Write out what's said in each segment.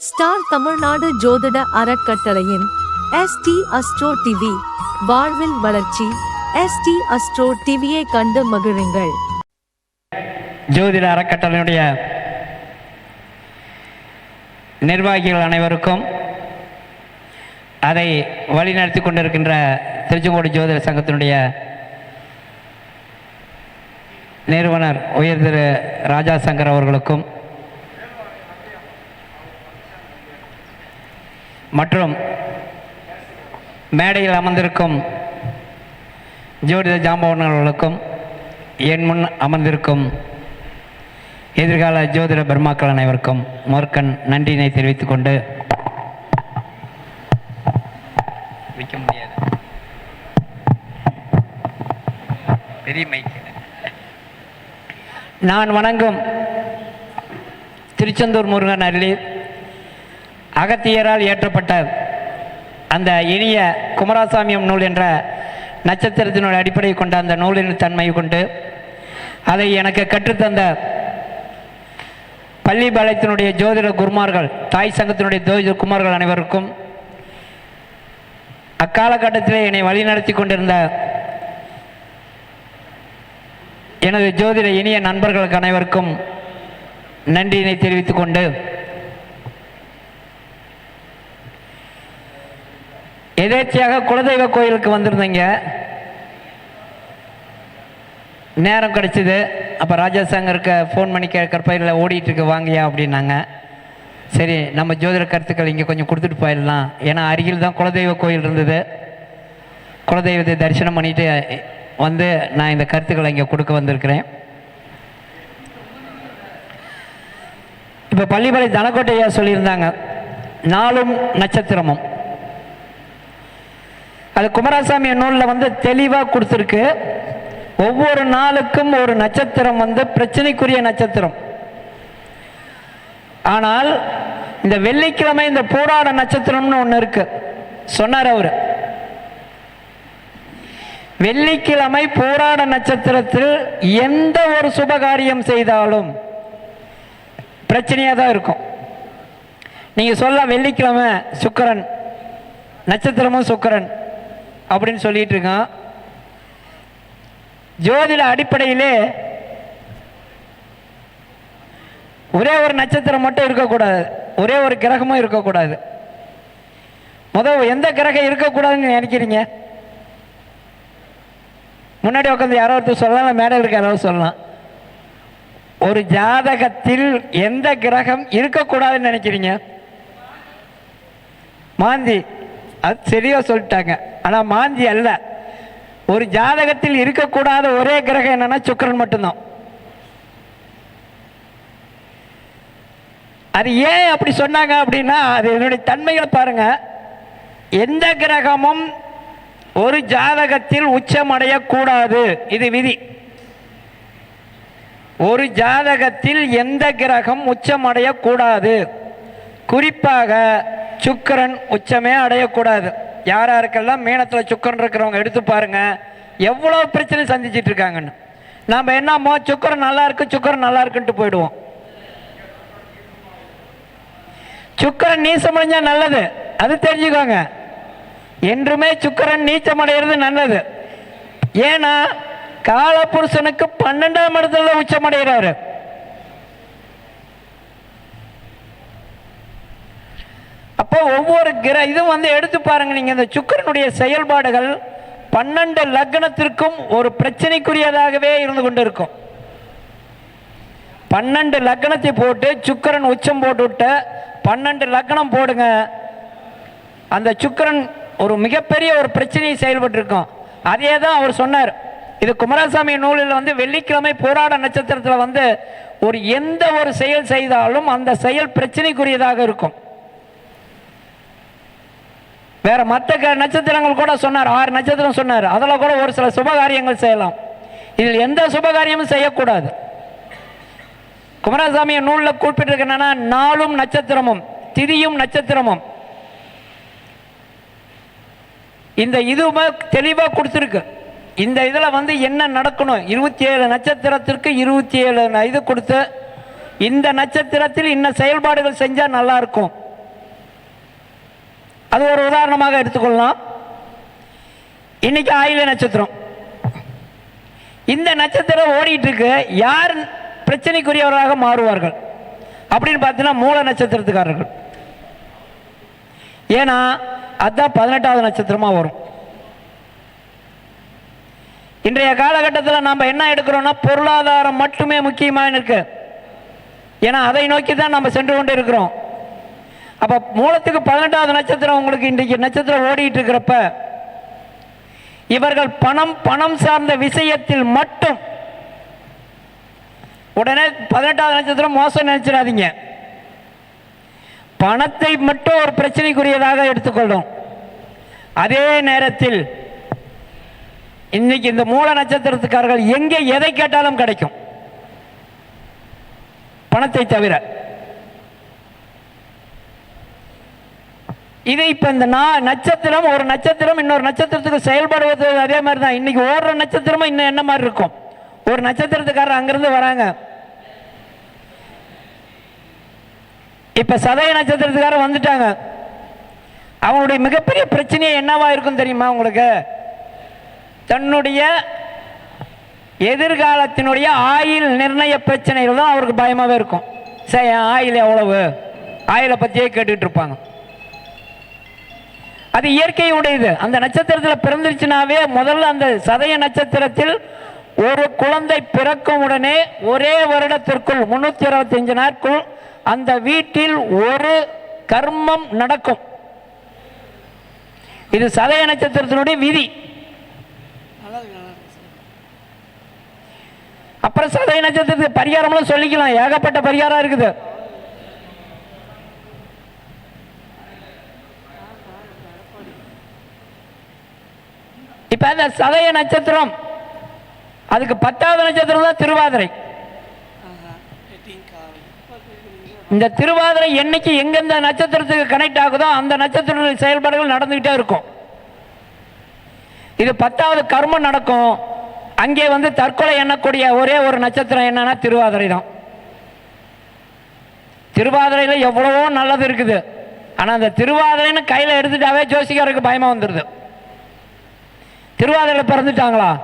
Star Tamil Nadu ஜோதிட அறக்கட்டளையின் ST astro TV வாழ்வில் வளர்ச்சி. எஸ்டி அஸ்ட்ரோ டிவியை கண்டு மகிழுங்கள். ஜோதிட அறக்கட்டளையுடைய நிர்வாகிகள் அனைவருக்கும் அதை வழிநடத்தி கொண்டிருக்கின்ற திருச்செங்கோடு ஜோதிட சங்கத்தினுடைய நிறுவனர் உயர் திரு ராஜா சங்கர் அவர்களுக்கும் மற்றும் மேடையில் அமர்ந்திருக்கும் ஜோதிட ஜாம்பவன்களுக்கும் என் முன் அமர்ந்திருக்கும் எதிர்கால ஜோதிட பிரம்மாக்கள் அனைவருக்கும் மொர்க்கன் நன்றியினை தெரிவித்துக் கொண்டு வைக்க முடியாது. பெரிய மைக் நான் வணங்கும் திருச்செந்தூர் முருகன் அருளில் அகத்தியரால் இயற்றப்பட்ட அந்த இனிய குமராசாமியம் நூல் என்ற நட்சத்திரத்தினுடைய அடிப்படையை கொண்ட அந்த நூலின் தன்மையை கொண்டு அதை எனக்கு கற்றுத்தந்த பள்ளி பாளையத்தினுடைய ஜோதிட குருமார்கள் தாய் சங்கத்தினுடைய ஜோதிட குமார்கள் அனைவருக்கும் அக்காலகட்டத்திலே என்னை வழிநடத்தி கொண்டிருந்த எனது ஜோதிட இனிய நண்பர்களுக்கு அனைவருக்கும் நன்றியினை தெரிவித்துக் எதேச்சியாக குலதெய்வ கோயிலுக்கு வந்திருந்தீங்க? நேரம் கிடச்சிது. அப்போ ராஜா சங்கருக்கு ஃபோன் பண்ணி கேட்குறப்ப இல்லை ஓடிட்டுருக்கு வாங்கியா அப்படின்னாங்க. சரி நம்ம ஜோதிட கருத்துக்கள் இங்கே கொஞ்சம் கொடுத்துட்டு போயிடலாம். ஏன்னா அருகில் தான் குலதெய்வ கோயில் இருந்தது. குலதெய்வத்தை தரிசனம் பண்ணிட்டு வந்து நான் இந்த கருத்துக்களை இங்கே கொடுக்க வந்திருக்கிறேன். இப்போ பள்ளிப்பாளைய தனக்கோட்டையா சொல்லியிருந்தாங்க. நாளும் நட்சத்திரமும். அது குமாரசாமி நூலில் வந்து தெளிவாக கொடுத்துருக்கு. ஒவ்வொரு நாளுக்கும் ஒரு நட்சத்திரம் வந்து பிரச்சனைக்குரிய நட்சத்திரம். ஆனால் இந்த வெள்ளிக்கிழமை இந்த போராட நட்சத்திரம்னு ஒன்று இருக்கு. சொன்னார் அவர். வெள்ளிக்கிழமை போராட நட்சத்திரத்தில் எந்த ஒரு சுபகாரியம் செய்தாலும் பிரச்சனையாக தான் இருக்கும். நீங்கள் சொல்ல வெள்ளிக்கிழமை சுக்கரன் நட்சத்திரமும் சுக்கரன். அப்படின்னு சொல்லிட்டு இருக்கான். ஜோதிட அடிப்படையிலே ஒரே ஒரு நட்சத்திரம் மட்டும் இருக்கக்கூடாது. ஒரே ஒரு கிரகமும் இருக்கக்கூடாது. முதல் எந்த கிரகம் இருக்கக்கூடாதுன்னு நினைக்கிறீங்க? முன்னாடி உட்காந்து யாரோ ஒருத்தர் சொல்லலாம் மேடம் இருக்க யாராவது சொல்லலாம். ஒரு ஜாதகத்தில் எந்த கிரகம் இருக்கக்கூடாதுன்னு நினைக்கிறீங்க? மாந்தி. அது சரியாக சொல்லிட்டாங்க. ஆனால் மாந்தி அல்ல. ஒரு ஜாதகத்தில் இருக்கக்கூடாத ஒரே கிரகம் என்னன்னா சுக்கிரன் மட்டும்தான். அது ஏன் அப்படி சொன்னாங்க அப்படின்னா அது என்னுடைய தன்மைகளை பாருங்க. எந்த கிரகமும் ஒரு ஜாதகத்தில் உச்சமடையக்கூடாது. இது விதி. ஒரு ஜாதகத்தில் எந்த கிரகம் உச்சமடையக்கூடாது. குறிப்பாக சுக்கிரன் உச்சமே அடையக்கூடாது. யார் யாருக்கெல்லாம் மீனத்தில் சுக்கரன் இருக்கிறவங்க எடுத்து பாருங்க எவ்வளோ பிரச்சனை சந்திச்சிட்டு இருக்காங்கன்னு. நாம் என்னமோ சுக்கரன் நல்லா இருக்கு சுக்கரன் நல்லா இருக்குன்ட்டு போயிடுவோம். சுக்கரன் நீசமடைஞ்சா நல்லது அது தெரிஞ்சுக்கோங்க. என்றுமே சுக்கரன் நீச்சமடைகிறது நல்லது. ஏன்னா காலபுருஷனுக்கு பன்னெண்டாம் இடத்துல உச்சமடைகிறாரு. அப்போ ஒவ்வொரு கிர இதுவும் வந்து எடுத்து பாருங்க நீங்கள் இந்த சுக்கரனுடைய செயல்பாடுகள் பன்னெண்டு லக்னத்திற்கும் ஒரு பிரச்சனைக்குரியதாகவே இருந்து கொண்டு இருக்கும் பன்னெண்டு லக்னத்தை போட்டு சுக்கரன் உச்சம் போட்டுவிட்டு பன்னெண்டு லக்னம் போடுங்க. அந்த சுக்கரன் ஒரு மிகப்பெரிய ஒரு பிரச்சனையை செயல்பட்டிருக்கோம். அதே தான் அவர் சொன்னார். இது குமாரசாமி நூலில் வந்து வெள்ளிக்கிழமை போராட நட்சத்திரத்தில் வந்து ஒரு எந்த ஒரு செயல் செய்தாலும் அந்த செயல் பிரச்சனைக்குரியதாக இருக்கும். வேற மற்ற க- நட்சத்திரங்கள் கூட சொன்னார் ஆறு நட்சத்திரம் சொன்னார். அதில் கூட ஒரு சில சுபகாரியங்கள் செய்யலாம். இதில் எந்த சுபகாரியமும் செய்யக்கூடாது. குமாரசாமியை நூலில் குறிப்பிட்டிருக்கு நாளும் நட்சத்திரமும் திதியும் நட்சத்திரமும். இந்த இதுவுமே தெளிவாக கொடுத்துருக்கு. இந்த இதில் வந்து என்ன நடக்கணும்? இருபத்தி ஏழு நட்சத்திரத்திற்கு இருபத்தி ஏழு இது கொடுத்து இந்த நட்சத்திரத்தில் இன்ன செயல்பாடுகள் செஞ்சால் நல்லாயிருக்கும் அது ஒரு உதாரணமாக எடுத்துக்கொள்ளலாம். இன்னைக்கு ஆயில நட்சத்திரம். இந்த நட்சத்திரம் ஓடிட்டு இருக்கு யார் பிரச்சனைக்குரியவராக மாறுவார்கள்? அப்படின்னு பார்த்தீங்கன்னா மூல நட்சத்திரத்துக்காரர்கள். ஏன்னா அதுதான் பதினெட்டாவது நட்சத்திரமாக வரும். இன்றைய காலகட்டத்தில் நம்ம என்ன எடுக்கிறோம்னா பொருளாதாரம் மட்டுமே முக்கியமாக இருக்கு ஏன்னா அதை நோக்கி தான் நம்ம சென்று கொண்டு இருக்கிறோம் அப்போ மூலத்துக்கு பதினெட்டாவது நட்சத்திரம் உங்களுக்கு இன்றைக்கு நட்சத்திரம் ஓடிட்டு இருக்கிறப்ப இவர்கள் பணம் பணம் சார்ந்த விஷயத்தில் மட்டும் உடனே பதினெட்டாவது நட்சத்திரம் மோசம் நினைச்சிடாதீங்க. பணத்தை மட்டும் ஒரு பிரச்சனைக்குரியதாக எடுத்துக்கொள்ளும். அதே நேரத்தில் இன்னைக்கு இந்த மூல நட்சத்திரத்துக்காரர்கள் எங்கே எதை கேட்டாலும் கிடைக்கும். பணத்தை தவிர. இது இப்போ இந்த நான் நட்சத்திரம் ஒரு நட்சத்திரம் இன்னொரு நட்சத்திரத்துக்கு செயல்படுவது அதே மாதிரி தான் இன்னைக்கு ஓடுற நட்சத்திரமும் இன்னும் என்ன மாதிரி இருக்கும்? ஒரு நட்சத்திரத்துக்காரர் அங்கேருந்து வராங்க. இப்போ சதய நட்சத்திரத்துக்காரர் வந்துட்டாங்க. அவங்களுடைய மிகப்பெரிய பிரச்சனையே என்னவா இருக்கும் தெரியுமா உங்களுக்கு? தன்னுடைய எதிர்காலத்தினுடைய ஆயில் நிர்ணய பிரச்சனைகள் தான் அவருக்கு பயமாகவே இருக்கும். சரி ஆயில் எவ்வளவு? ஆயிலை பற்றியே கேட்டுக்கிட்டு இருப்பாங்க. அது இயற்கையுடையது. அந்த நட்சத்திரத்தில் பிறந்துருச்சுனாவே முதல்ல அந்த சதய நட்சத்திரத்தில் ஒரு குழந்தை பிறக்கும் உடனே ஒரே வருடத்திற்குள் முன்னூற்றி அறுபத்தஞ்சு நாட்கள் அந்த வீட்டில் ஒரு கர்மம் நடக்கும். இது சதய நட்சத்திரத்தினுடைய விதி. அப்புறம் சதய நட்சத்திரத்துக்கு பரிகாரம்லாம் சொல்லிக்கலாம். ஏகப்பட்ட பரிகாரம் இருக்குது. இப்போ அந்த சதய நட்சத்திரம் அதுக்கு பத்தாவது நட்சத்திரம் தான் திருவாதிரை. இந்த திருவாதிரை என்னைக்கு எங்கெந்த நட்சத்திரத்துக்கு கனெக்ட் ஆகுதோ அந்த நட்சத்திரத்தின் செயல்பாடுகள் நடந்துகிட்டே இருக்கும். இது பத்தாவது கர்மம் நடக்கும். அங்கே வந்து தற்கொலை எண்ணக்கூடிய ஒரே ஒரு நட்சத்திரம் என்னன்னா திருவாதிரை தான். திருவாதிரையில் எவ்வளவோ நல்லது இருக்குது. ஆனால் அந்த திருவாதிரைன்னு கையில் எடுத்துட்டாவே ஜோசிக்காருக்கு பயமாக வந்துடுது திருவாதிரையில பிறந்துட்டாங்களா?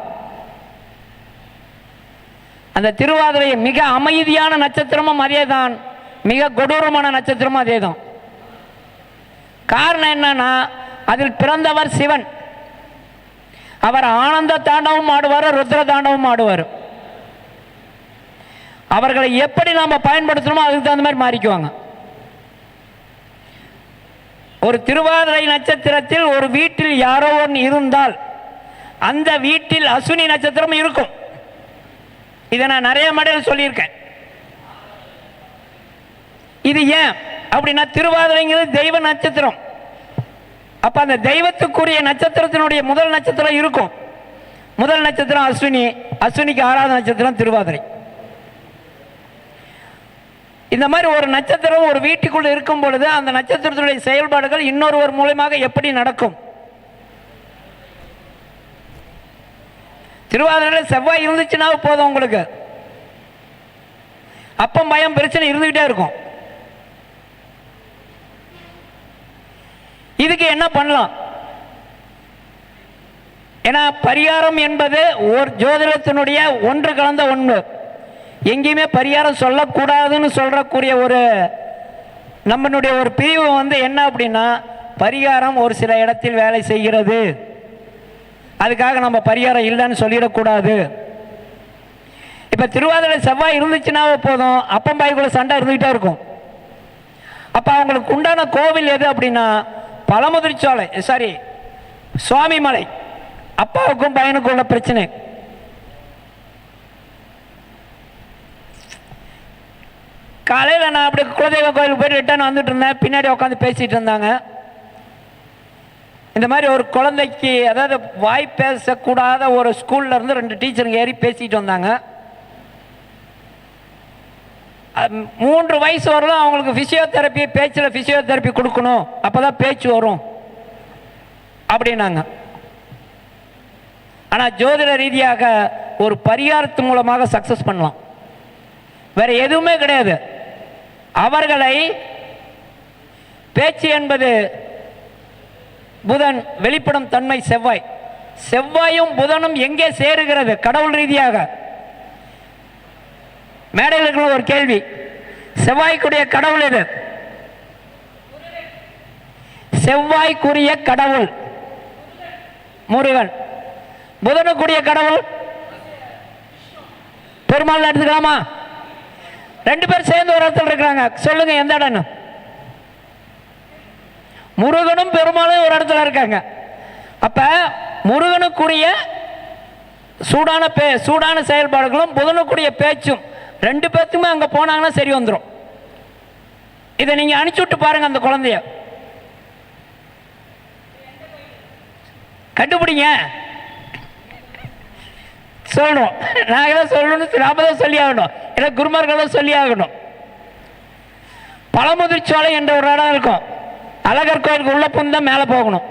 அந்த திருவாதிரை மிக அமைதியான நட்சத்திரமும் அதேதான். மிக கொடூரமான நட்சத்திரமும் அதேதான். காரணம் என்னன்னா அதில் பிறந்தவர் சிவன். அவர் ஆனந்த தாண்டவம் ஆடுவார் ருத்ர தாண்டவம் ஆடுவார். அவர்களை எப்படி நாம் பயன்படுத்தணுமோ அதுக்கு தகுந்த மாதிரி மாறிக்குவாங்க. ஒரு திருவாதிரை நட்சத்திரத்தில் ஒரு வீட்டில் யாரோ ஒன்று இருந்தால் அந்த வீட்டில் அஸ்வினி நட்சத்திரம் இருக்கும். இதை நான் நிறைய மடையில் சொல்லியிருக்கேன். இது ஏன்? அப்படின்னா திருவாதிரைங்கிறது தெய்வ நட்சத்திரம். அப்ப அந்த தெய்வத்துக்குரிய நட்சத்திரத்தினுடைய முதல் நட்சத்திரம் இருக்கும். முதல் நட்சத்திரம் அஸ்வினி அஸ்வினிக்கு ஆறாவது நட்சத்திரம் திருவாதிரை. இந்த மாதிரி ஒரு நட்சத்திரம் ஒரு வீட்டுக்குள்ள இருக்கும் பொழுது அந்த நட்சத்திரத்தினுடைய செயல்பாடுகள் இன்னொருவர் மூலமாக எப்படி நடக்கும்? திருவாதிரையில் செவ்வாய் இருந்துச்சுன்னா போதும் உங்களுக்கு. அப்பம் பயம் பிரச்சனை இருந்துகிட்டே இருக்கும். இதுக்கு என்ன பண்ணலாம்? ஏன்னா பரிகாரம் என்பது ஒரு ஜோதிடத்தினுடைய ஒன்று கலந்த ஒன்று. எங்கேயுமே பரிகாரம் சொல்லக்கூடாதுன்னு சொல்கிறக்கூடிய ஒரு நம்மளுடைய ஒரு பிரிவு வந்து என்ன அப்படின்னா பரிகாரம் ஒரு சில இடத்தில் வேலை செய்கிறது. அதுக்காக நம்ம பரிகாரம் இல்லைன்னு சொல்லிடக்கூடாது. இப்போ திருவாதிரை செவ்வாய் இருந்துச்சுன்னாவே போதும். அப்பம்பாய்க்குள்ள சண்டை இருந்துகிட்டே இருக்கும். அப்போ அவங்களுக்கு உண்டான கோவில் எது அப்படின்னா பழமுதிர்ச்சோலை சாரி சுவாமி மலை. அப்பாவுக்கும் பையனுக்கும் உள்ள பிரச்சனை. காலையில் நான் அப்படி குலதெய்வ கோயிலுக்கு போயிட்டு ரிட்டர்ன் வந்துட்டு இருந்தேன். பின்னாடி உட்காந்து பேசிகிட்டு இருந்தாங்க. இந்த மாதிரி ஒரு குழந்தைக்கு அதாவது வாய் பேசக்கூடாத ஒரு ஸ்கூல்ல இருந்து ரெண்டு டீச்சருங்க ஏறி பேசிட்டு வந்தாங்க. மூன்று வயசு வரலாம் அவங்களுக்கு ஃபிசியோதெரப்பி பேச்சில் ஃபிசியோதெரப்பி கொடுக்கணும். அப்போ தான் பேச்சு வரும். அப்படின்னாங்க. ஆனால் ஜோதிட ரீதியாக ஒரு பரிகாரத்து மூலமாக சக்ஸஸ் பண்ணலாம். வேற எதுவுமே கிடையாது. அவர்களை பேச்சு என்பது புதன் வெளிப்படும் தன்மை செவ்வாய். செவ்வாயும் புதனும் எங்கே சேருகிறது? கடவுள் ரீதியாக. மேடையில் இருக்கிற ஒரு கேள்வி. செவ்வாய்க்குரிய கடவுள் எது? செவ்வாய்க்குரிய கடவுள். முருகன். புதனுக்குரிய கடவுள்? பெருமாள் எடுத்துக்கலாமா? ரெண்டு பேர் சேர்ந்து ஒரு இடத்துல இருக்கிறாங்க. சொல்லுங்க எந்த இடம் முருகனும் பெருமாளும் ஒரு இடத்துல இருக்காங்க. அப்போ முருகனுக்குரிய சூடான பே சூடான செயல்பாடுகளும் புதனுக்குரிய பேச்சும் ரெண்டு பேர்த்துக்குமே அங்கே போனாங்கன்னா சரி வந்துடும் இதை நீங்கள் அனுப்பிச்சுட்டு பாருங்கள் அந்த குழந்தைய. கண்டுபிடிங்க. சொல்லணும். நாங்கள் தான் சொல்லணும்னு நாம தான் சொல்லி ஆகணும். இல்லை குருமார்கள் தான் சொல்லி ஆகணும். பழமுதிர்ச்சோலை என்ற ஒரு இடம் இருக்கும். அழகர் கோயிலுக்கு உள்ள தான் மேலே போகணும்.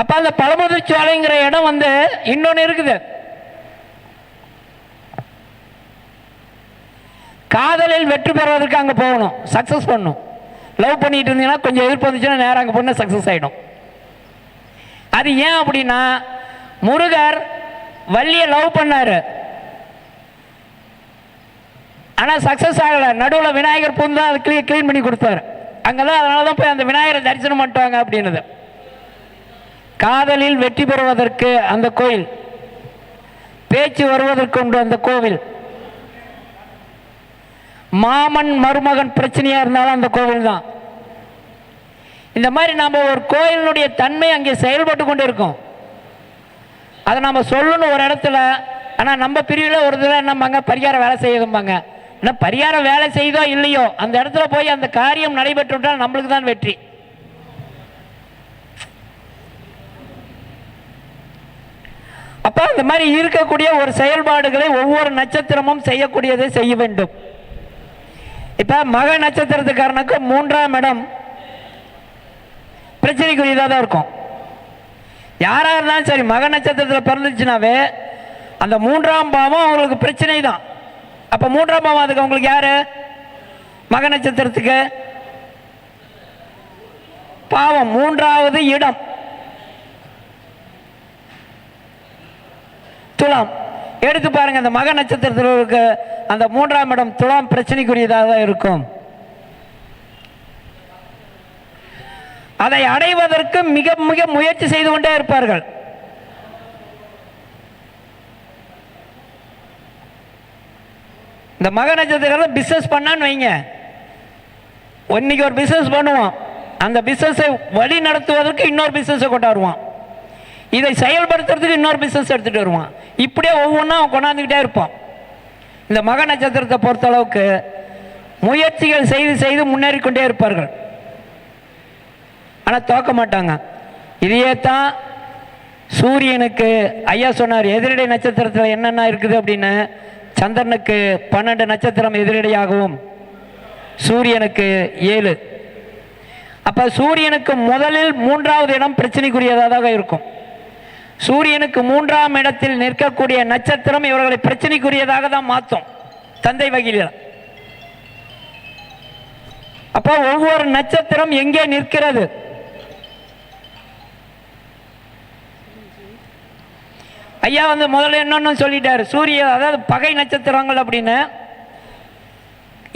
அப்ப அந்த பழமுதிர்ச்சோலைங்கிற இடம் வந்து இன்னொன்று இருக்குது. காதலில் வெற்றி பெறுவதற்கு அங்கே போகணும். சக்ஸஸ் பண்ணணும். லவ் பண்ணிட்டு இருந்தீங்கன்னா கொஞ்சம் எதிர்ப்பு வந்துச்சுன்னா நேரம் அங்கே போனால் சக்ஸஸ் ஆகிடும் அது ஏன் அப்படின்னா முருகர் வள்ளியை லவ் பண்ணார். ஆனால் சக்ஸஸ் ஆகலை. நடுவில் விநாயகர் பூந்து அதை க்ளீன் க்ளீன் பண்ணி கொடுத்தாரு. அங்கே தான் அதனால தான் போய் அந்த விநாயகரை தரிசனம் பண்ணிட்டாங்க அப்படின்னது. காதலில் வெற்றி பெறுவதற்கு அந்த கோயில் பேச்சு வருவதற்கு உண்டு அந்த கோவில். மாமன் மருமகன் பிரச்சனையாக இருந்தாலும் அந்த கோவில் தான். இந்த மாதிரி நம்ம ஒரு கோயிலினுடைய தன்மை அங்கே செயல்பட்டு கொண்டு இருக்கோம் அதை நம்ம சொல்லணும் ஒரு இடத்துல. ஆனால் நம்ம பிரிவில் ஒரு இதில் என்னம்பாங்க பரிகாரம் வேலை செய்யுதும்பாங்க ஆனால் பரிகாரம் வேலை செய்தோ இல்லையோ அந்த இடத்துல போய் அந்த காரியம் நடைபெற்று விட்டால் நம்மளுக்கு தான் வெற்றி. அப்போ அந்த மாதிரி இருக்கக்கூடிய ஒரு செயல்பாடுகளை ஒவ்வொரு நட்சத்திரமும் செய்யக்கூடியதை செய்ய வேண்டும். இப்போ மக நட்சத்திரத்துக்காரனுக்கு மூன்றாம் இடம் பிரச்சனைக்குரியதாக தான் இருக்கும். யாராக இருந்தாலும் சரி மக நட்சத்திரத்தில் பிறந்துச்சுனாவே அந்த மூன்றாம் பாவம் அவங்களுக்கு பிரச்சனை தான் அப்போ மூன்றாம் பாவம் அதுக்கு உங்களுக்கு யாரு? மக நட்சத்திரத்துக்கு. பாவம் மூன்றாவது இடம். துலாம். எடுத்து பாருங்க அந்த மக நட்சத்திரத்தில் இருக்க அந்த மூன்றாம் இடம் துலாம் பிரச்சனைக்குரியதாக தான் இருக்கும். அதை அடைவதற்கு மிக மிக முயற்சி செய்து கொண்டே இருப்பார்கள். இந்த மக நட்சத்திரம் பிஸ்னஸ் பண்ணான்னு வைங்க. இன்னைக்கு ஒரு பிஸ்னஸ் பண்ணுவோம். அந்த பிஸ்னஸை வழி நடத்துவதற்கு இன்னொரு பிஸ்னஸை கொண்டாடுவான் இதை செயல்படுத்துறதுக்கு இன்னொரு பிஸ்னஸ் எடுத்துகிட்டு வருவான். இப்படியே ஒவ்வொன்றா அவன் கொண்டாந்துக்கிட்டே இருப்பான். இந்த மக நட்சத்திரத்தை பொறுத்தளவுக்கு முயற்சிகள் செய்து செய்து முன்னேறி கொண்டே இருப்பார்கள். ஆனால் தோக்க மாட்டாங்க. இதையே தான் சூரியனுக்கு ஐயா சொன்னார் எதிரடை நட்சத்திரத்தில் என்னென்ன இருக்குது? அப்படின்னு. சந்திரனுக்கு பன்னெண்டு நட்சத்திரம் எதிரடியாகவும் சூரியனுக்கு ஏழு. அப்போ சூரியனுக்கு முதலில் மூன்றாவது இடம் பிரச்சனைக்குரியதாக இருக்கும். சூரியனுக்கு மூன்றாம் இடத்தில் நிற்கக்கூடிய நட்சத்திரம் இவர்களை பிரச்சனைக்குரியதாக தான் மாற்றும் தந்தை வகையில் அப்போ ஒவ்வொரு நட்சத்திரம் எங்கே நிற்கிறது? ஐயா வந்து முதல்ல என்னன்னு சொல்லிட்டாரு. சூரிய அதாவது பகை நட்சத்திரங்கள் அப்படின்னு.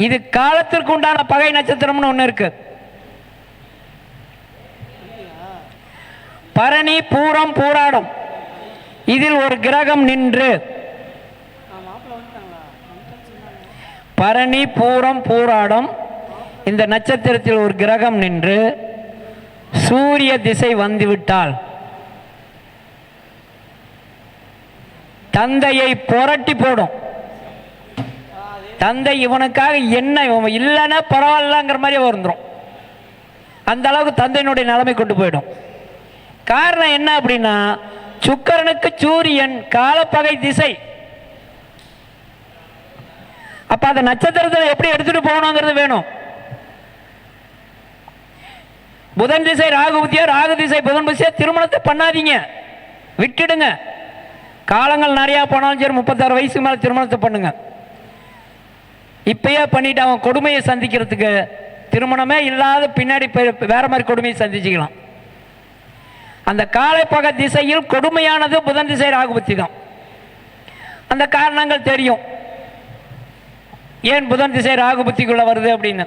இது காலத்திற்கு உண்டான பகை நட்சத்திரம்னு ஒன்று இருக்கு. பரணி பூரம் பூராடம். இதில் ஒரு கிரகம் நின்று. பரணி பூரம் பூராடம். இந்த நட்சத்திரத்தில் ஒரு கிரகம் நின்று. சூரிய திசை வந்துவிட்டால். தந்தையை புரட்டி போடும். தந்தை இவனுக்காக என்ன இவன் இல்லைன்னா பரவாயில்லங்கிற மாதிரி வந்துடும் அந்த அளவுக்கு தந்தையினுடைய நிலைமை கொண்டு போயிடும். காரணம் என்ன அப்படின்னா சுக்கரனுக்கு சூரியன் காலப்பகை திசை. அப்ப அந்த நட்சத்திரத்தில் எப்படி எடுத்துட்டு போகணுங்கிறது வேணும். புதன் திசை ராகு புத்தியா ராகு திசை புதன் திசையா திருமணத்தை பண்ணாதீங்க. விட்டுடுங்க. காலங்கள் நிறையா போனாலும் சரி முப்பத்தாறு வயசுக்கு மேலே திருமணத்தை பண்ணுங்க. இப்பயே பண்ணிட்டு அவன் கொடுமையை சந்திக்கிறதுக்கு திருமணமே இல்லாத பின்னாடி வேற மாதிரி கொடுமையை சந்திச்சுக்கலாம். அந்த காலைப்பக திசையில் கொடுமையானது புதன் திசை ராகுபத்தி தான் அந்த காரணங்கள் தெரியும். ஏன் புதன் திசை ராகுபத்திக்குள்ள வருது அப்படின்னு?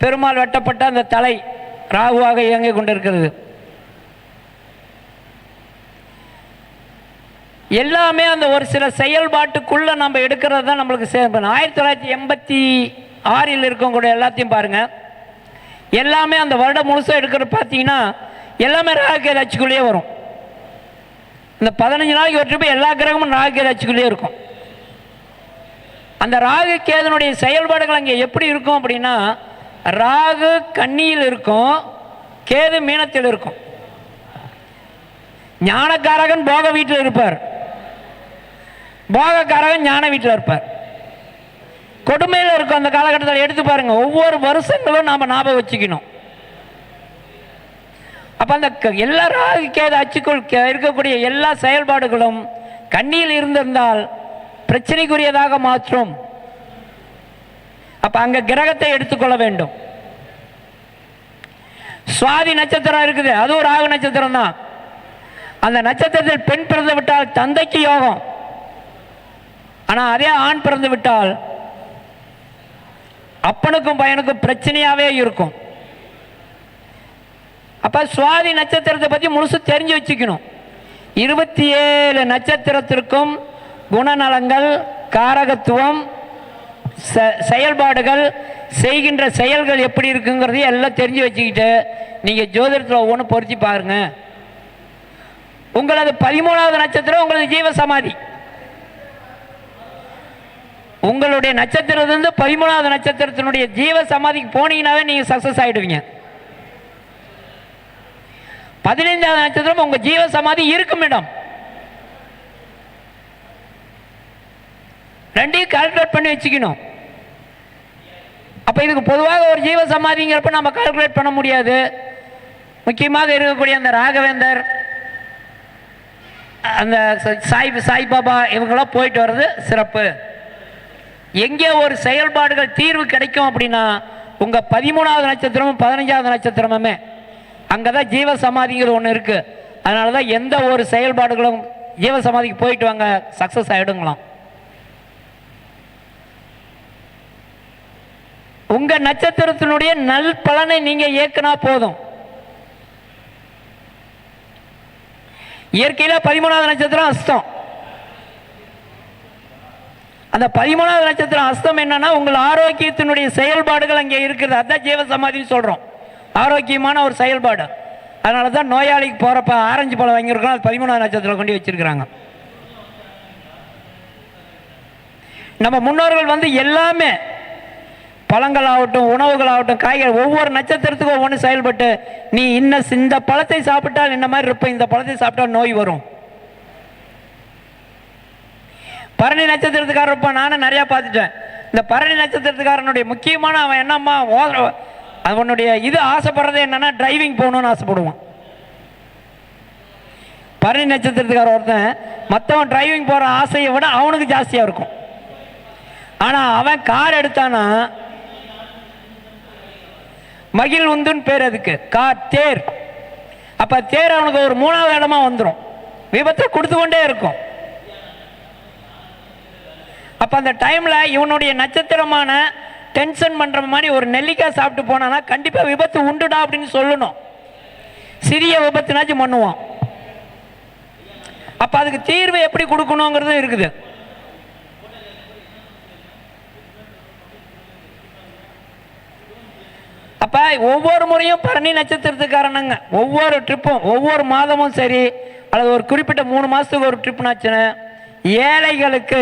பெருமாள் வெட்டப்பட்ட அந்த தலை ராகுவாக இயங்கிக் கொண்டிருக்கிறது. எல்லாமே அந்த ஒரு சில செயல்பாட்டுக்குள்ளே நம்ம எடுக்கிறது தான் நம்மளுக்கு சேர்க்கணும் ஆயிரத்தி தொள்ளாயிரத்தி எண்பத்தி ஆறில் இருக்கக்கூடிய எல்லாத்தையும் பாருங்கள் எல்லாமே அந்த வருடம் முழுசாக எடுக்கிறது பார்த்தீங்கன்னா எல்லாமே ராகுகேது அச்சுக்குள்ளேயே வரும். இந்த பதினஞ்சு நாளைக்கு ஒரு போய் எல்லா கிரகமும் ராகுகேது அச்சுக்குள்ளேயே இருக்கும். அந்த ராகு கேதனுடைய செயல்பாடுகள் அங்கே எப்படி இருக்கும் அப்படின்னா ராகு கன்னியில் இருக்கும் கேது மீனத்தில் இருக்கும். ஞானக்காரகன் போக வீட்டில் இருப்பார். போகக்காரகன் ஞான வீட்டில் இருப்பார். கொடுமையில் இருக்கும் அந்த காலகட்டத்தில் எடுத்து பாருங்க ஒவ்வொரு வருஷங்களும் நாம் ஞாபகம் வச்சுக்கணும். அப்போ அந்த க- எல்லா ராகு அச்சுக்குள் இருக்கக்கூடிய எல்லா செயல்பாடுகளும் கண்ணியில் இருந்திருந்தால் பிரச்சனைக்குரியதாக மாற்றும். அப்போ அங்கே கிரகத்தை எடுத்துக்கொள்ள வேண்டும். சுவாதி நட்சத்திரம் இருக்குது அதுவும் ராகு நட்சத்திரம் தான் அந்த நட்சத்திரத்தில் பெண் பிறந்து விட்டால் தந்தைக்கு யோகம். ஆனால் அதே ஆண் பிறந்து விட்டால் அப்பனுக்கும் பையனுக்கும் பிரச்சனையாகவே இருக்கும். அப்போ சுவாதி நட்சத்திரத்தை பற்றி முழுசு தெரிஞ்சு வச்சுக்கணும். இருபத்தி ஏழு நட்சத்திரத்திற்கும் குணநலங்கள் காரகத்துவம் செயல்பாடுகள் செய்கின்ற செயல்கள் எப்படி இருக்குங்கிறதையும் எல்லாம் தெரிஞ்சு வச்சுக்கிட்டு நீங்கள் ஜோதிடத்தில் ஒவ்வொன்று பொறிச்சு பாருங்க. உங்களது பதிமூணாவது நட்சத்திரம் உங்களது ஜீவ சமாதி உங்களுடைய நட்சத்திரத்திலிருந்து பதிமூணாவது நட்சத்திரத்தினுடைய ஜீவ சமாதிக்கு போனீங்கன்னாவே நீங்கள் சக்ஸஸ் ஆகிடுவீங்க பதினைந்தாவது நட்சத்திரம் உங்கள் ஜீவ சமாதி இருக்கும் இடம். ரெண்டையும் கால்குலேட் பண்ணி வச்சுக்கணும். அப்போ இதுக்கு பொதுவாக ஒரு ஜீவ சமாதிங்கிறப்ப நம்ம கால்குலேட் பண்ண முடியாது. முக்கியமாக இருக்கக்கூடிய அந்த ராகவேந்தர் அந்த ச- சாய் சாய்பாபா இவங்களாம் போயிட்டு வர்றது சிறப்பு. எங்கே ஒரு செயல்பாடுகள் தீர்வு கிடைக்கும் அப்படின்னா உங்கள் பதிமூணாவது நட்சத்திரமும் பதினஞ்சாவது நட்சத்திரமுமே அங்கதான் ஜீவ ஜீவசமாதிங்கிறது ஒன்று இருக்குது அதனால தான் எந்த ஒரு செயல்பாடுகளும் ஜீவ சமாதிக்கு போயிட்டு வாங்க சக்ஸஸ் ஆகிடுங்களாம் உங்கள் நட்சத்திரத்தினுடைய நல் பலனை நீங்கள் இயக்குனா போதும். இயற்கையில் பதிமூணாவது நட்சத்திரம் அஸ்தம். அந்த பதிமூணாவது நட்சத்திரம் அஸ்தம் என்னன்னா உங்கள் ஆரோக்கியத்தினுடைய செயல்பாடுகள் அங்கே இருக்குது அதான் ஜீவ சமாதின்னு சொல்கிறோம் ஆரோக்கியமான ஒரு செயல்பாடு. அதனால தான் நோயாளிக்கு போகிறப்ப ஆரஞ்சு பழம் வாங்கியிருக்கோம். அது பதிமூணாவது நட்சத்திரம் கொண்டு வச்சிருக்கிறாங்க. நம்ம முன்னோர்கள் வந்து எல்லாமே பழங்கள் ஆகட்டும் உணவுகள் ஆகட்டும் காய்கறி ஒவ்வொரு நட்சத்திரத்துக்கும் ஒவ்வொன்று செயல்பட்டு நீ இன்ன இந்த பழத்தை சாப்பிட்டால் இந்த மாதிரி இருப்பேன் இந்த பழத்தை சாப்பிட்டால் நோய் வரும். பரணி நட்சத்திரத்துக்காரர் இருப்பான் நானும் நிறையா பார்த்துட்டேன். இந்த பரணி நட்சத்திரத்துக்காரனுடைய முக்கியமான அவன் என்னம்மா ஓ- அவனுடைய இது ஆசைப்படுறது என்னன்னா டிரைவிங் போகணும்னு ஆசைப்படுவான். பரணி நட்சத்திரத்துக்கார ஒருத்தன் மற்றவன் டிரைவிங் போகிற ஆசையை விட அவனுக்கு ஜாஸ்தியாக இருக்கும். ஆனால் அவன் கார் எடுத்தானா மகிழ் உந்துன்னு பேர் அதுக்கு. கார் தேர். அப்போ தேர் அவனுக்கு ஒரு மூணாவது இடமா வந்துடும் விபத்தை கொடுத்து கொண்டே இருக்கும். அப்போ அந்த டைமில் இவனுடைய நட்சத்திரமான டென்ஷன் பண்ணுற மாதிரி ஒரு நெல்லிக்காய் சாப்பிட்டு போனானா கண்டிப்பாக விபத்து உண்டுடா அப்படின்னு சொல்லணும். சிறிய விபத்துனாச்சும் பண்ணுவோம் அப்போ அதுக்கு தீர்வு எப்படி கொடுக்கணுங்கிறதும் இருக்குது. அப்போ ஒவ்வொரு முறையும் பரணி நட்சத்திரத்துக்காரனுங்க. ஒவ்வொரு ட்ரிப்பும் ஒவ்வொரு மாதமும் சரி அல்லது ஒரு குறிப்பிட்ட மூணு மாதத்துக்கு ஒரு ட்ரிப்னாச்சுன்னு ஏழைகளுக்கு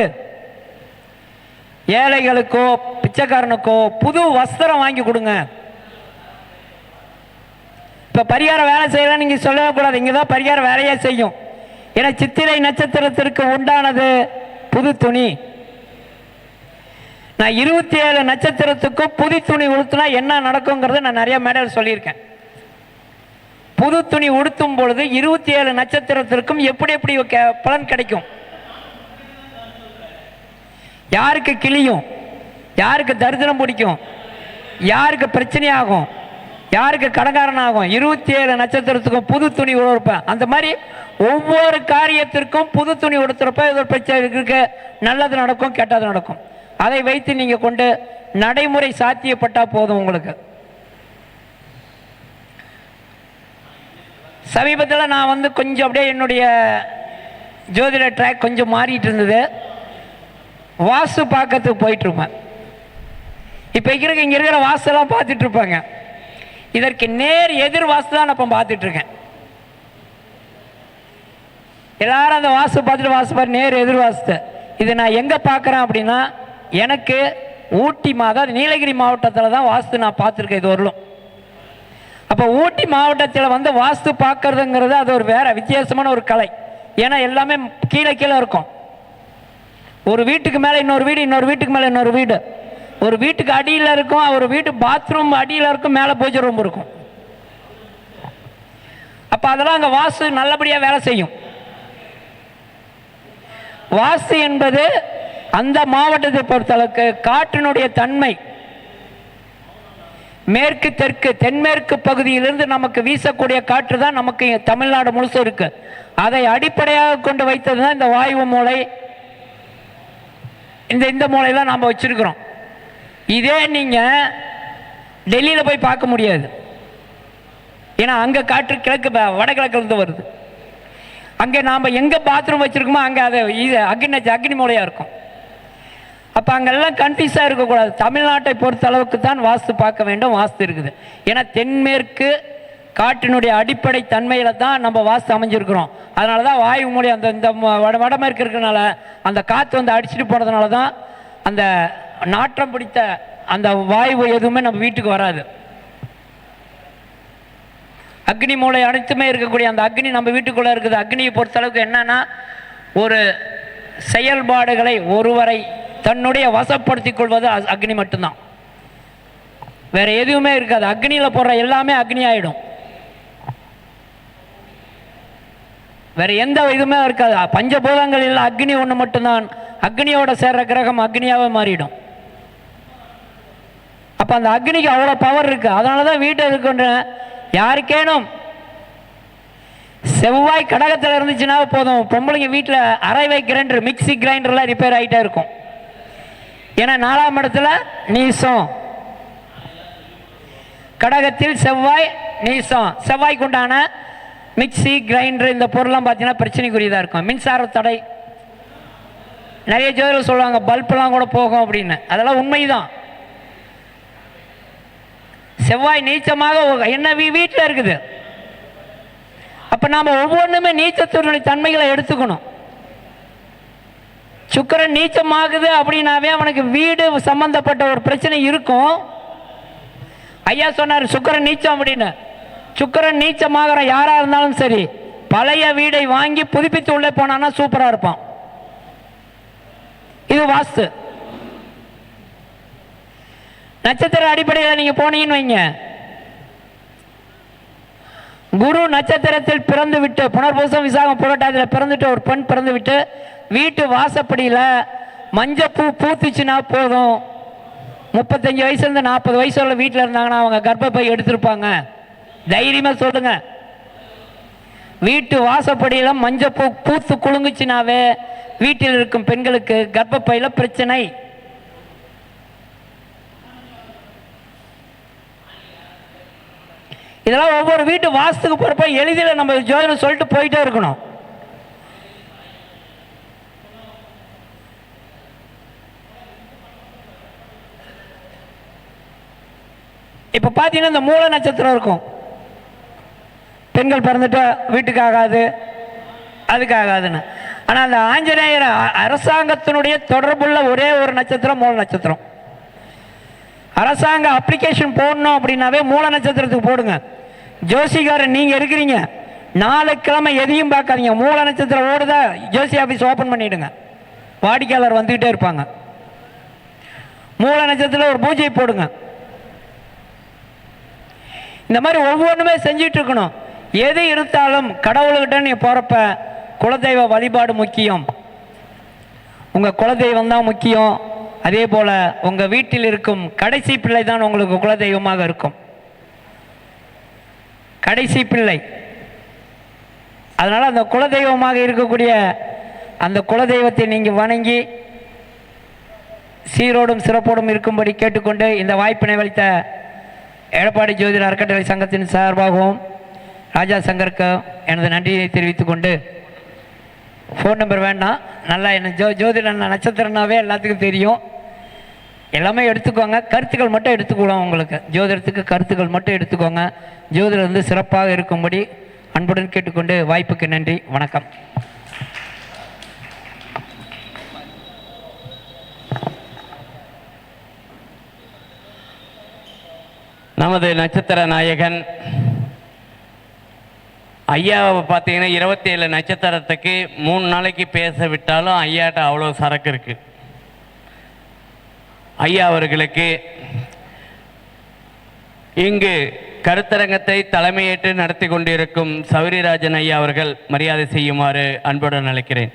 ஏழைகளுக்கோ பிச்சைக்காரனுக்கோ புது வஸ்திரம் வாங்கி கொடுங்க. இப்போ பரிகார வேலை செய்யலாம் நீங்கள் சொல்லவே கூடாது. இங்கே தான் பரிகார வேலையே செய்யும். ஏன்னா சித்திரை நட்சத்திரத்திற்கு உண்டானது புது துணி. நான் இருபத்தி ஏழு நட்சத்திரத்துக்கும் புது துணி உடுத்தினா என்ன நடக்குங்கிறத நான் நிறைய மேடல் சொல்லியிருக்கேன். புது துணி உடுத்தும் பொழுது இருபத்தி ஏழு நட்சத்திரத்திற்கும் எப்படி எப்படி பலன் கிடைக்கும்? யாருக்கு கிளியும் யாருக்கு தரித்திரம் பிடிக்கும்? யாருக்கு பிரச்சனை ஆகும் யாருக்கு கடங்காரன் ஆகும் இருபத்தி ஏழு நட்சத்திரத்துக்கும் புது துணி உடுப்பேன் அந்த மாதிரி ஒவ்வொரு காரியத்திற்கும் புது துணி உடுத்துறப்ப இது ஒரு பிரச்சனை இருக்கு. நல்லது நடக்கும் கெட்டது நடக்கும். அதை வைத்து நீங்கள் கொண்டு நடைமுறை சாத்தியப்பட்டால் போதும் உங்களுக்கு. சமீபத்தில் நான் வந்து கொஞ்சம் அப்படியே என்னுடைய ஜோதிட ட்ராக் கொஞ்சம் மாறிட்டு இருந்தது. வாஸ்து பார்க்கறதுக்கு போயிட்டு இருப்பேன் இப்போ இருக்கிற இங்கே இருக்கிற வாசலாம் பார்த்துட்டு இருப்பாங்க இதற்கு நேர் எதிர் வாசு தான் நான் இப்போ பார்த்துட்டு இருக்கேன் எல்லாரும் அந்த வாஸ்து பார்த்துட்டு வாசு பாரு நேர் எதிர் வாசத்தை இது நான் எங்கே பார்க்குறேன் அப்படின்னா எனக்கு ஊட்டி மாதம் நீலகிரி மாவட்டத்தில் தான் வாஸ்து நான் பார்த்துருக்கேன் இது வரலும். அப்போ ஊட்டி மாவட்டத்தில் வந்து வாஸ்து பார்க்கறதுங்கிறது அது ஒரு வேற வித்தியாசமான ஒரு கலை. ஏன்னா எல்லாமே கீழே கீழே இருக்கும். ஒரு வீட்டுக்கு மேலே இன்னொரு வீடு இன்னொரு வீட்டுக்கு மேலே இன்னொரு வீடு. ஒரு வீட்டுக்கு அடியில் இருக்கும் ஒரு வீட்டு பாத்ரூம் அடியில் இருக்கும் மேலே பூஜை ரூம் இருக்கும். அப்போ அதெல்லாம் அங்கே வாசு நல்லபடியாக வேலை செய்யும். வாசு என்பது அந்த மாவட்டத்தை பொறுத்தளவுக்கு காற்றினுடைய தன்மை. மேற்கு தெற்கு தென்மேற்கு பகுதியிலிருந்து நமக்கு வீசக்கூடிய காற்று தான் நமக்கு தமிழ்நாடு முழுசும் இருக்கு. அதை அடிப்படையாக கொண்டு வைத்தது தான் இந்த வாயு மூளை இந்த இந்த மூளையெல்லாம் நாம் வச்சுருக்குறோம். இதே நீங்கள் டெல்லியில் போய் பார்க்க முடியாது. ஏன்னா அங்கே காற்று கிழக்கு ப- வடகிழக்குலேருந்து வருது. அங்கே நாம் எங்கே பாத்ரூம் வச்சுருக்கோமோ அங்கே அதை இது அக்னி அக்னி மூலையாக இருக்கும். அப்போ அங்கெல்லாம் கன்ஃபியூஸாக இருக்கக்கூடாது. தமிழ்நாட்டை பொறுத்த அளவுக்கு தான் வாஸ்து பார்க்க வேண்டும் வாஸ்து இருக்குது. ஏன்னா தென்மேற்கு காற்றினுடைய அடிப்படை தன்மையில் தான் நம்ம வாஸ்து அமைஞ்சிருக்கிறோம். அதனால தான் வாயு மூலை அந்த இந்த ம- வட வடமேற்கு இருக்கிறனால அந்த காற்று வந்து அடிச்சுட்டு போனதுனால தான் அந்த நாற்றம் பிடித்த அந்த வாயு எதுவுமே நம்ம வீட்டுக்கு வராது. அக்னி மூளை அனைத்துமே இருக்கக்கூடிய அந்த அக்னி நம்ம வீட்டுக்குள்ளே இருக்குது. அக்னியை பொறுத்தளவுக்கு என்னன்னா ஒரு செயல்பாடுகளை ஒருவரை தன்னுடைய வசப்படுத்திக் கொள்வது அ- அக்னி மட்டும்தான். வேற எதுவுமே இருக்காது. அக்னியில் போடுற எல்லாமே அக்னி ஆகிடும் வேற எந்த இதுவுமே இருக்காது. பஞ்சபூதங்களில் அக்னி ஒன்று மட்டும்தான். அக்னியோட சேர்ற கிரகம் அக்னியாகவே மாறிடும். அப்போ அந்த அக்னிக்கு அவ்வளோ பவர் இருக்கு. அதனால தான் வீட்டை இருக்கின்ற யாருக்கேனும் செவ்வாய் கடகத்தில் இருந்துச்சுன்னா போதும். பொம்பளைங்க வீட்டில் அரைவை கிரைண்டர் மிக்ஸி கிரைண்டர்லாம் ரிப்பேர் ஆகிட்டே இருக்கும். ஏன்னா நாலாம் இடத்துல நீசம். கடகத்தில் செவ்வாய் நீசம். செவ்வாய்க்குண்டான மிக்சி மிக்ஸி கிரைண்டர் இந்த பொருள்லாம் பார்த்தீங்கன்னா பிரச்சனைக்குரியதாக இருக்கும். மின்சார தடை. நிறைய ஜோதிகள் சொல்லுவாங்க பல்பெல்லாம் கூட போகும் அப்படின்னு. அதெல்லாம் உண்மைதான். செவ்வாய் நீச்சமாக என்ன வீட்டில் இருக்குது. அப்போ நாம் ஒவ்வொன்றுமே நீச்சத்தினுடைய தன்மைகளை எடுத்துக்கணும். சுக்கரன் நீச்சமாகுது அப்படின்னாவே அவனுக்கு வீடு சம்பந்தப்பட்ட ஒரு பிரச்சனை இருக்கும். ஐயா சொன்னார் சுக்கரன் நீச்சம் அப்படின்னு. சுக்கிரன் நீச்சமாகிற யாராக இருந்தாலும் சரி பழைய வீடை வாங்கி புதுப்பித்து உள்ளே போனான்னா சூப்பராக இருப்பான். இது வாஸ்து. நட்சத்திர அடிப்படையில் நீங்கள் போனீங்கன்னு வைங்க. குரு நட்சத்திரத்தில் பிறந்து விட்டு புனர்பூசம் விசாகம் புரட்டாதியில் பிறந்துட்டு ஒரு பெண் பிறந்து விட்டு வீட்டு வாசப்படியில் மஞ்சப்பூ பூத்துச்சுன்னா போதும். முப்பத்தஞ்சு வயசுலேருந்து நாற்பது வயசு உள்ள வீட்டில் இருந்தாங்கன்னா அவங்க கர்ப்பப்பை எடுத்திருப்பாங்க. தைரியமாக சொல்லுங்க. வீட்டு வாசப்படியில மஞ்சப்பூ பூத்து குலுங்குச்சுனாவே வீட்டில் இருக்கும் பெண்களுக்கு கர்ப்பப்பையில பிரச்சனை. இதெல்லாம் ஒவ்வொரு வீட்டு வாசத்துக்கு போறப்ப எளிதில் நம்ம ஜோதனை சொல்லிட்டு போயிட்டே இருக்கணும். இப்போ பார்த்தீங்கன்னா இந்த மூல நட்சத்திரம் இருக்கும். பெண்கள் பிறந்துட்டா வீட்டுக்கு ஆகாது அதுக்கு ஆகாதுன்னு ஆனால் அந்த ஆஞ்சநேயர் அரசாங்கத்தினுடைய தொடர்புள்ள ஒரே ஒரு நட்சத்திரம் மூல நட்சத்திரம். அரசாங்க அப்ளிகேஷன் போடணும் அப்படின்னாவே மூல நட்சத்திரத்துக்கு போடுங்க. ஜோசிகாரன் நீங்கள் இருக்கிறீங்க. நாலு கிழமை எதையும் பார்க்காதீங்க. மூல நட்சத்திரம் ஓடுதா? ஜோசி ஆஃபீஸ் ஓப்பன் பண்ணிவிடுங்க வாடிக்கையாளர் வந்துக்கிட்டே இருப்பாங்க. மூல நட்சத்திரத்தில் ஒரு பூஜை போடுங்க. இந்த மாதிரி ஒவ்வொன்றுமே செஞ்சிட்டு இருக்கணும். எது இருந்தாலும் கடவுள்கிட்ட நீ போகிறப்ப குலதெய்வ வழிபாடு முக்கியம். உங்கள் குலதெய்வம் தான் முக்கியம். அதே போல் உங்கள் வீட்டில் இருக்கும் கடைசி பிள்ளை தான் உங்களுக்கு குலதெய்வமாக இருக்கும். கடைசி பிள்ளை. அதனால் அந்த குலதெய்வமாக இருக்கக்கூடிய அந்த குலதெய்வத்தை நீங்கள் வணங்கி சீரோடும் சிறப்போடும் இருக்கும்படி கேட்டுக்கொண்டு இந்த வாய்ப்பினை அளித்த எடப்பாடி ஜோதிட அறக்கட்டளை சங்கத்தின் சார்பாகவும் ராஜா சங்கருக்கு எனது நன்றியை தெரிவித்துக் கொண்டு ஃபோன் நம்பர் வேண்டாம். நல்லா என்ன ஜோ ஜோதிட நட்சத்திரனாவே எல்லாத்துக்கும் தெரியும். எல்லாமே எடுத்துக்கோங்க. கருத்துக்கள் மட்டும் எடுத்துக்கலாம் உங்களுக்கு. ஜோதிடத்துக்கு கருத்துக்கள் மட்டும் எடுத்துக்கோங்க. ஜோதிடம் வந்து சிறப்பாக இருக்கும்படி அன்புடன் கேட்டுக்கொண்டு வாய்ப்புக்கு நன்றி. வணக்கம். நமது நட்சத்திர நாயகன் ஐயாவை பார்த்தீங்கன்னா இருபத்தேழு நட்சத்திரத்துக்கு மூணு நாளைக்கு பேச விட்டாலும் ஐயாட்ட அவ்வளோ சரக்கு இருக்கு. ஐயா அவர்களுக்கு இங்கு கருத்தரங்கத்தை தலைமையேற்று நடத்தி கொண்டிருக்கும் சௌரிராஜன் ஐயா அவர்கள் மரியாதை செய்யுமாறு அன்புடன் அழைக்கிறேன்.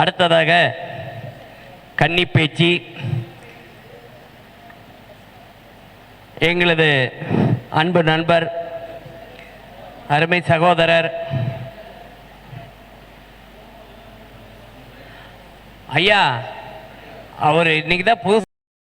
அடுத்ததாக கன்னி பேச்சு. எங்களது அன்பு நண்பர் அருமை சகோதரர் ஐயா அவர் இன்னைக்கு தான் புதுசு